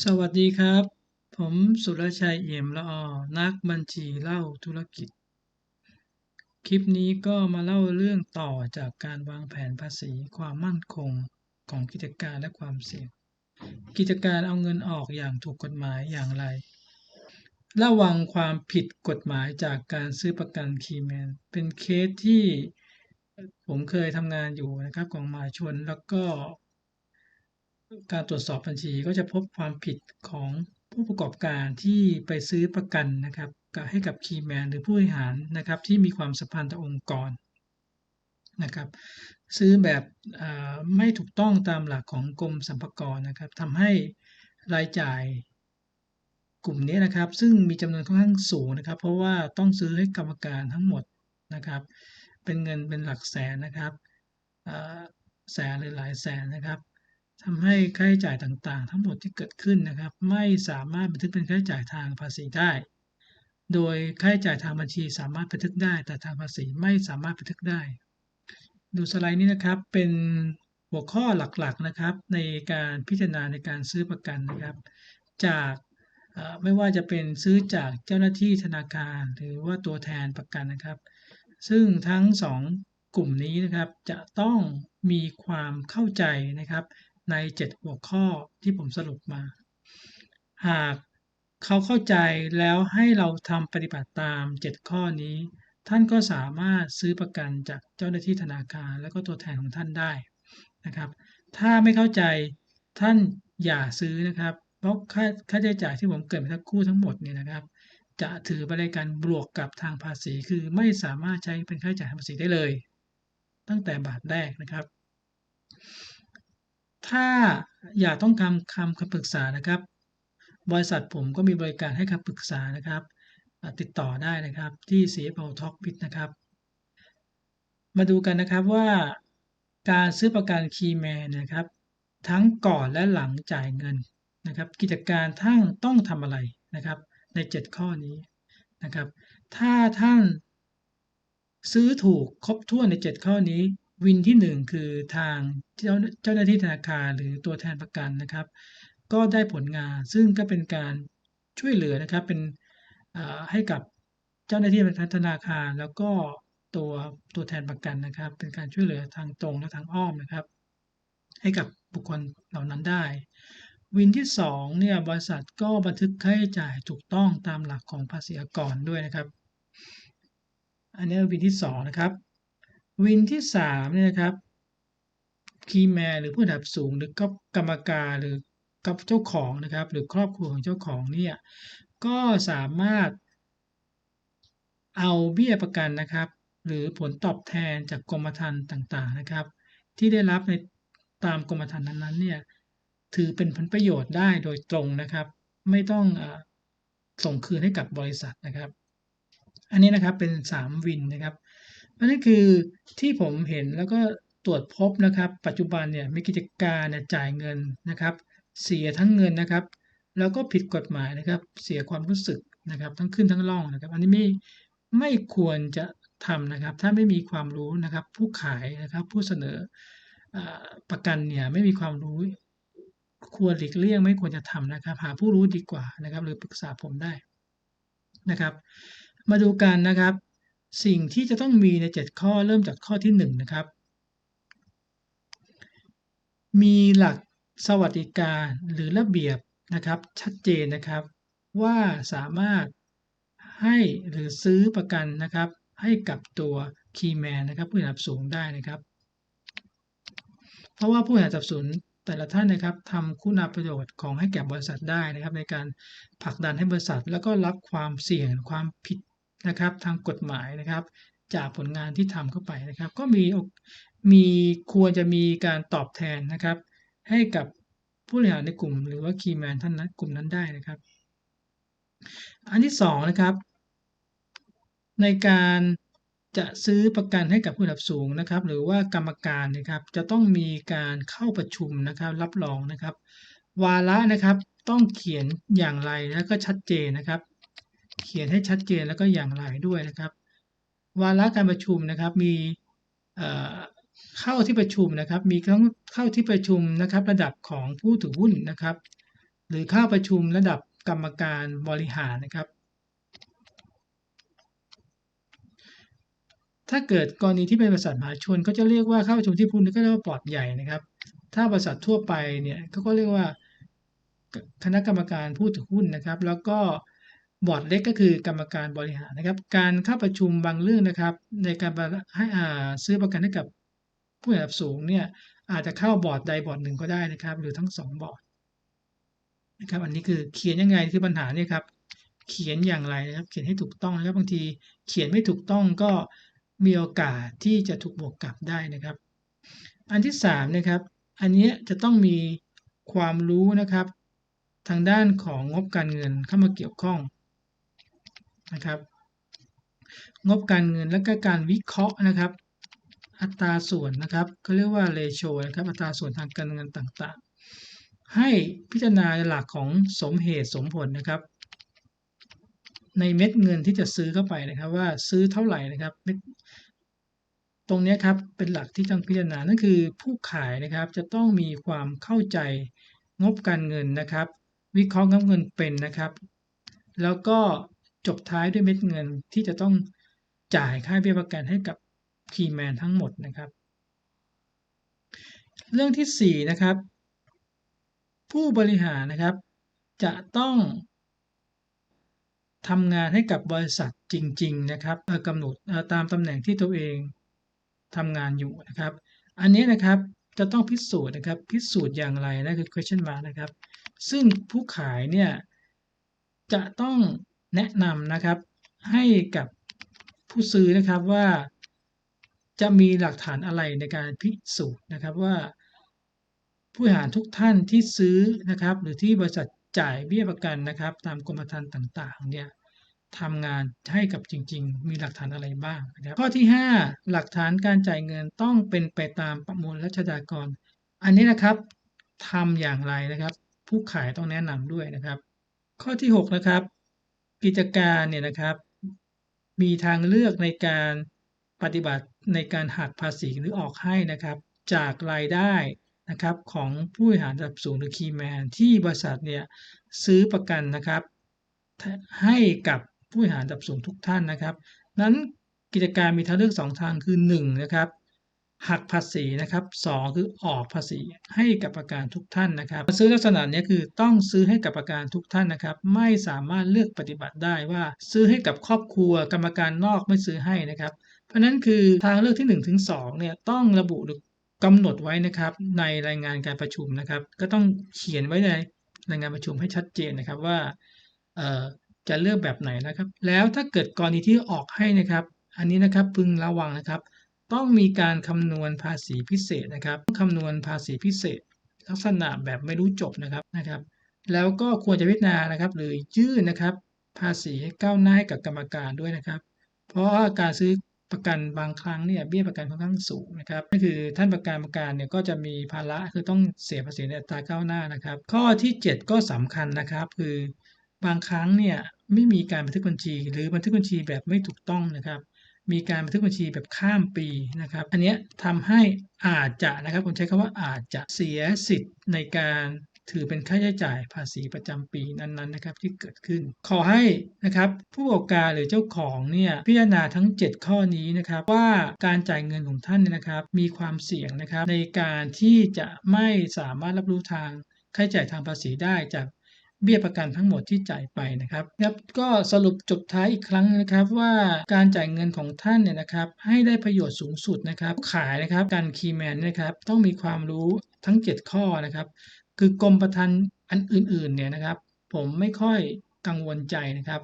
สวัสดีครับ ผมสุรชัยเอี่ยมละออนักบัญชีเล่าธุรกิจ คลิปนี้ก็มาเล่าเรื่องต่อจากการวางแผนภาษีความมั่นคงของกิจการและความเสี่ยง กิจการเอาเงินออกอย่างถูกกฎหมายอย่างไร ระวังความผิดกฎหมายจากการซื้อประกันคีแมน เป็นเคสที่ผมเคยทำงานอยู่นะครับของมาชนแล้วก็ การตรวจสอบบัญชีก็จะพบความผิดของผู้ประกอบการที่ไปซื้อประกันนะครับกับให้กับคีย์แมนหรือผู้บริหารนะครับที่มีความสัมพันธ์ต่อองค์กรนะครับซื้อแบบไม่ถูกต้องตามหลักของกรมสรรพากรนะครับทำให้รายจ่ายกลุ่มนี้นะครับ ซึ่งมีจำนวนค่อนข้างสูงนะครับ เพราะว่าต้องซื้อให้กรรมการทั้งหมดนะครับ เป็นเงินเป็นหลักแสนนะครับแสนหรือหลายแสนนะครับ ทำให้ค่าใช้จ่ายต่างๆ ทั้งหมดที่เกิดขึ้นนะครับ ไม่สามารถบันทึกเป็นค่าใช้จ่ายทางภาษีได้ โดยค่าใช้จ่ายทางบัญชีสามารถบันทึกได้ แต่ทางภาษีไม่สามารถบันทึกได้ ดูสไลด์นี้นะครับเป็นหัวข้อหลักๆนะครับในการพิจารณาในการซื้อประกันนะครับ จากไม่ว่าจะเป็นซื้อจากเจ้าหน้าที่ธนาคารหรือว่าตัวแทนประกันนะครับ ซึ่งทั้งสองกลุ่มนี้นะครับจะต้องมีความเข้าใจนะครับ ใน 7 หัวข้อที่ผมสรุปมา หากเขาเข้าใจแล้วให้เราทำปฏิบัติตาม 7 ข้อนี้ ท่านก็สามารถซื้อประกันจากเจ้าหน้าที่ธนาคารและก็ตัวแทนของท่านได้นะครับ ถ้าไม่เข้าใจท่านอย่าซื้อนะครับ เพราะค่าค่าใช้จ่ายที่ผมเกิดไปทั้งคู่ทั้งหมดเนี่ยนะครับ จะถือไปในการบวกกับทางภาษีคือไม่สามารถใช้เป็นค่าใช้จ่ายภาษีได้เลย ตั้งแต่บาทแรกนะครับ ถ้าอยากต้องการคำคำปรึกษานะครับ บริษัทผมก็มีบริการให้คำปรึกษานะครับ ติดต่อได้นะครับที่ CFO Talk Bit นะครับ มาดูกันนะครับว่าการซื้อประกันคีแมนนะครับ ทั้งก่อนและหลังจ่ายเงินนะครับ กิจการทั้งต้องทำอะไรนะครับ ใน 7 ข้อนี้นะครับ ถ้าท่านซื้อถูกครบถ้วนใน 7 ข้อนี้ วินที่ 1 คือทางเจ้าเจ้าหน้าที่ธนาคารหรือตัวแทนประกันนะครับ ก็ได้ผลงานซึ่งก็เป็นการช่วยเหลือนะครับเป็นให้กับเจ้าหน้าที่ธนาคารแล้วก็ตัวตัวแทนประกันนะครับ เป็นการช่วยเหลือทางตรงและทางอ้อมนะครับ ให้กับบุคคลเหล่านั้นได้ วินที่2เนี่ยบริษัทก็บันทึกค่าใช้จ่ายถูกต้องตามหลักของภาษีอากรด้วยนะครับ อันนี้วินที่2นะครับ วินที่สามเนี่ยครับคีแมนหรือผู้ดับสูงหรือกรรมการหรือกับเจ้าของนะครับ หรือครอบครัวของเจ้าของเนี่ยก็สามารถเอาเบี้ยประกันนะครับ หรือผลตอบแทนจากกรมธรรม์ต่างๆนะครับ ที่ได้รับในตามกรมธรรม์นั้นๆเนี่ยถือเป็นผลประโยชน์ได้โดยตรงนะครับ ไม่ต้องอส่งคืนให้กับบริษัทนะครับ อันนี้นะครับเป็น 3 วินนะครับ อันนี้คือที่ผมเห็นแล้วก็ตรวจพบนะครับ ปัจจุบันเนี่ยมีกิจการเนี่ยจ่ายเงินนะครับ เสียทั้งเงินนะครับ แล้วก็ผิดกฎหมายนะครับ เสียความรู้สึกนะครับ ทั้งขึ้นทั้งล่องนะครับ อันนี้ไม่ไม่ควรจะทำนะครับ ถ้าไม่มีความรู้นะครับ ผู้ขายนะครับผู้เสนออประกันเนี่ยไม่มีความรู้ ควรหลีกเลี่ยงไม่ควรจะทำนะครับ หาผู้รู้ดีกว่านะครับ หรือปรึกษาผมได้นะครับ มาดูกันนะครับ สิ่งที่จะต้องมีใน 7 ข้อเริ่มจากข้อที่ 1 นะครับ มีหลักสวัสดิการหรือระเบียบนะครับชัดเจนนะครับว่าสามารถให้หรือซื้อประกันนะครับ ให้กับตัวคีย์แมนนะครับผู้หับสูงได้นะครับ เพราะว่าผู้หับสูงแต่ละท่านนะครับทำคุณประโยชน์ของให้แก่บริษัทได้นะครับ ในการผลักดันให้บริษัท แล้วก็รับความเสี่ยงความผิด นะครับทางกฎหมายนะครับ จากผลงานที่ทำเข้าไปนะครับ ก็มีมีควรจะมีการตอบแทนนะครับ ให้กับผู้บริหารในกลุ่ม หรือว่าคีย์แมนท่านนั้นกลุ่มนั้นได้นะครับ อันที่สองนะครับ ในการจะซื้อประกันให้กับผู้รับสูงนะครับ หรือว่ากรรมการนะครับ จะต้องมีการเข้าประชุมนะครับ รับรองนะครับ วาระนะครับต้องเขียนอย่างไรแล้วก็ชัดเจนนะครับ เขียนให้ชัดเจนแล้วก็อย่างไรด้วยนะครับ วาระการประชุมนะครับมีเข้าที่ประชุมนะครับ มีทั้งเข้าที่ประชุมนะครับ ระดับของผู้ถือหุ้นนะครับ หรือเข้าประชุมระดับกรรมการบริหารนะครับ ถ้าเกิดกรณีที่เป็นบริษัทมหาชนก็จะเรียกว่าเข้าประชุมที่พูดก็เรียกว่าบอดใหญ่นะครับ ถ้าบริษัททั่วไปเนี่ยเขาก็เรียกว่าคณะกรรมการผู้ถือหุ้นนะครับ แล้วก็ บอร์ดเล็กก็คือกรรมการบริหารนะครับ การเข้าประชุมบางเรื่องนะครับ ในการให้อ่าซื้อประกันให้กับผู้ระดับสูงเนี่ยอาจจะเข้าบอร์ดใดบอร์ดหนึ่งก็ได้นะครับ หรือทั้งสองบอร์ดนะครับ อันนี้คือเขียนยังไงคือปัญหาเนี่ยครับ เขียนอย่างไรนะครับ เขียนให้ถูกต้องนะครับบางทีเขียนไม่ถูกต้องก็มีโอกาสที่จะถูกบวกกลับได้นะครับ อันที่สามนะครับ อันนี้จะต้องมีความรู้นะครับ ทางด้านของงบการเงินเข้ามาเกี่ยวข้อง นะครับ งบการเงินและก็การวิเคราะห์นะครับ อัตราส่วนนะครับเขาเรียกว่า ratio นะครับอัตราส่วนทางการเงินต่างๆ ให้พิจารณาหลักของสมเหตุสมผลนะครับ ในเม็ดเงินที่จะซื้อเข้าไปนะครับ ว่าซื้อเท่าไหร่นะครับตรงนี้ครับเป็นหลักที่ต้องพิจารณานั่นคือผู้ขายนะครับจะต้องมีความเข้าใจงบการเงินนะครับ วิเคราะห์งบเงินเป็นนะครับ แล้วก็ จบท้ายด้วยเม็ดเงินที่จะต้องจ่ายค่าเบี้ยประกันให้กับคีแมนทั้งหมดนะครับ เรื่องที่ 4 นะครับ ผู้บริหารนะครับ จะต้องทำงานให้กับบริษัทจริง ๆ นะครับกำหนดตามตำแหน่งที่ตัวเองทำงานอยู่นะครับ อันนี้นะครับจะต้องพิสูจน์นะครับ พิสูจน์อย่างไรนะคือ question mark นะครับ ซึ่งผู้ขายเนี่ยจะต้อง แนะนำนะครับให้กับผู้ซื้อนะครับว่าจะมีหลักฐานอะไรในการพิสูจน์นะครับว่า ผู้หารทุกท่านที่ซื้อนะครับ หรือที่บริษัทจ่ายเบี้ยประกันนะครับ ตามกรมธรรม์ต่างๆเนี่ยทำงานให้กับจริง ๆ มีหลักฐานอะไรบ้างนะครับข้อที่ 5 หลักฐานการจ่ายเงินต้องเป็นไปตามประมวลรัชดากร อันนี้นะครับทำอย่างไรนะครับ ผู้ขายต้องแนะนำด้วยนะครับ ข้อที่ 6 นะครับ กิจการเนี่ยนะครับ มีทางเลือกในการปฏิบัติในการหักภาษีหรือออกให้นะครับ จากรายได้นะครับของผู้บริหารระดับสูงหรือคีแมนที่บริษัทเนี่ยซื้อประกันนะครับ ให้กับผู้บริหารระดับสูงทุกท่านนะครับ นั้นกิจการมีทางเลือก 2 ทางคือ1นะครับ หักภาษีนะครับ2คือออกภาษีให้กับประกันทุกท่านนะครับซื้อลักษณะนี้คือต้องซื้อให้กับประกันทุกท่านนะครับ ไม่สามารถเลือกปฏิบัติได้ว่าซื้อให้กับครอบครัว กรรมการนอกไม่ซื้อให้นะครับ เพราะนั้นคือทางเลือกที่1ถึง2เนี่ยต้องระบุหรือกำหนดไว้นะครับในรายงานการประชุมนะครับ ก็ต้องเขียนไว้ในรายงานประชุมให้ชัดเจนนะครับว่าจะเลือกแบบไหนนะครับ แล้วถ้าเกิดกรณีที่ออกให้นะครับ อันนี้นะครับพึงระวังนะครับ ต้องมีการคำนวณภาษีพิเศษนะครับคำนวณภาษีพิเศษ ลักษณะแบบไม่รู้จบนะครับนะครับ แล้วก็ควรจะพิจารณานะครับ หรือยื่นนะครับ ภาษีก้าวหน้าให้กับกรรมการด้วยนะครับ เพราะการซื้อประกันบางครั้งเนี่ยเบี้ยประกันค่อนข้างสูงนะครับก็คือท่านประกันประกันเนี่ยก็จะมีภาระคือต้องเสียภาษีในอัตราก้าวหน้านะครับ ข้อที่ 7 ก็สำคัญนะครับ คือบางครั้งเนี่ยไม่มีการบันทึกบัญชี หรือบันทึกบัญชีแบบไม่ถูกต้องนะครับ มีการบันทึกบัญชีแบบข้ามปีนะครับ อันนี้ทำให้อาจจะนะครับผมใช้คำว่าอาจจะเสียสิทธิ์ในการถือเป็นค่าใช้จ่ายภาษีประจำปีนั้นๆนะครับที่เกิดขึ้น ขอให้นะครับผู้ประกอบการหรือเจ้าของเนี่ยพิจารณาทั้ง 7 ข้อนี้นะครับว่าการจ่ายเงินของท่านนะครับมีความเสี่ยงนะครับในการที่จะไม่สามารถรับรู้ทางค่าใช้จ่ายทางภาษีได้จาก เบี้ยประกันทั้งหมดที่จ่ายไปนะครับครับก็สรุปจบท้ายอีกครั้งนะครับว่าการจ่ายเงินของท่านเนี่ยนะครับให้ได้ประโยชน์สูงสุดนะครับขายนะครับการคีย์แมนนะครับต้องมีความรู้ทั้ง 7 ข้อนะครับ คือกรมประธานอันอื่นๆเนี่ยนะครับ ผมไม่ค่อยกังวลใจนะครับ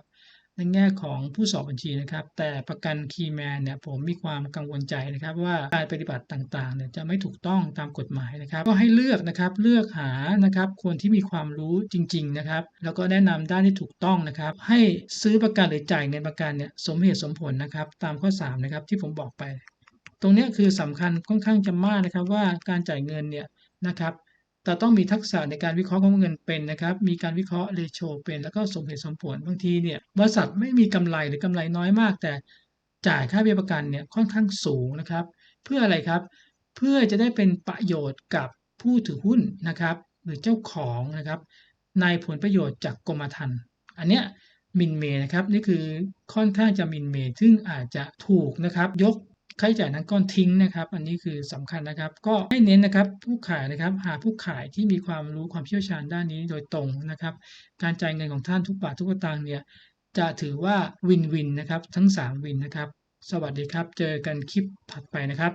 ในแง่ของผู้สอบบัญชีนะครับ แต่ประกันคีย์แมนเนี่ยผมมีความกังวลใจนะครับ ว่าการปฏิบัติต่างๆเนี่ยจะไม่ถูกต้องตามกฎหมายนะครับ ก็ให้เลือกนะครับเลือกหานะครับคนที่มีความรู้จริง ๆนะครับ แล้วก็แนะนำด้านที่ถูกต้องนะครับ ให้ซื้อประกันหรือจ่ายเงินประกันเนี่ยสมเหตุสมผลนะครับ ตามข้อ3นะครับที่ผมบอกไป ตรงนี้คือสำคัญค่อนข้างจะมากนะครับว่าการจ่ายเงินเนี่ยนะครับ แต่ต้องมีทักษะในการวิเคราะห์ของเงินเป็นนะครับ มีการวิเคราะห์เรโชเป็น แล้วก็สมเหตุสมผลบางทีเนี่ยบริษัทไม่มีกำไรหรือกำไรน้อยมาก แต่จ่ายค่าเบี้ยประกันเนี่ยค่อนข้างสูงนะครับ เพื่ออะไรครับ เพื่อจะได้เป็นประโยชน์กับผู้ถือหุ้นนะครับ หรือเจ้าของนะครับในผลประโยชน์จากกรมธรรม์อันเนี้ยมินเมย์นะครับนี่คือค่อนข้างจะมินเมย์ซึ่งอาจจะถูกนะครับยก ค่าใช้จ่ายนั้นก้อนทิ้งนะครับ อันนี้คือสำคัญนะครับ ก็ให้เน้นนะครับผู้ขายนะครับ หาผู้ขายที่มีความรู้ความเชี่ยวชาญด้านนี้โดยตรงนะครับ การจ่ายเงินของท่านทุกบาททุกตังค์เนี่ยจะถือว่าวินวินนะครับ ทั้ง 3 วินนะครับ สวัสดีครับ เจอกันคลิปถัดไปนะครับ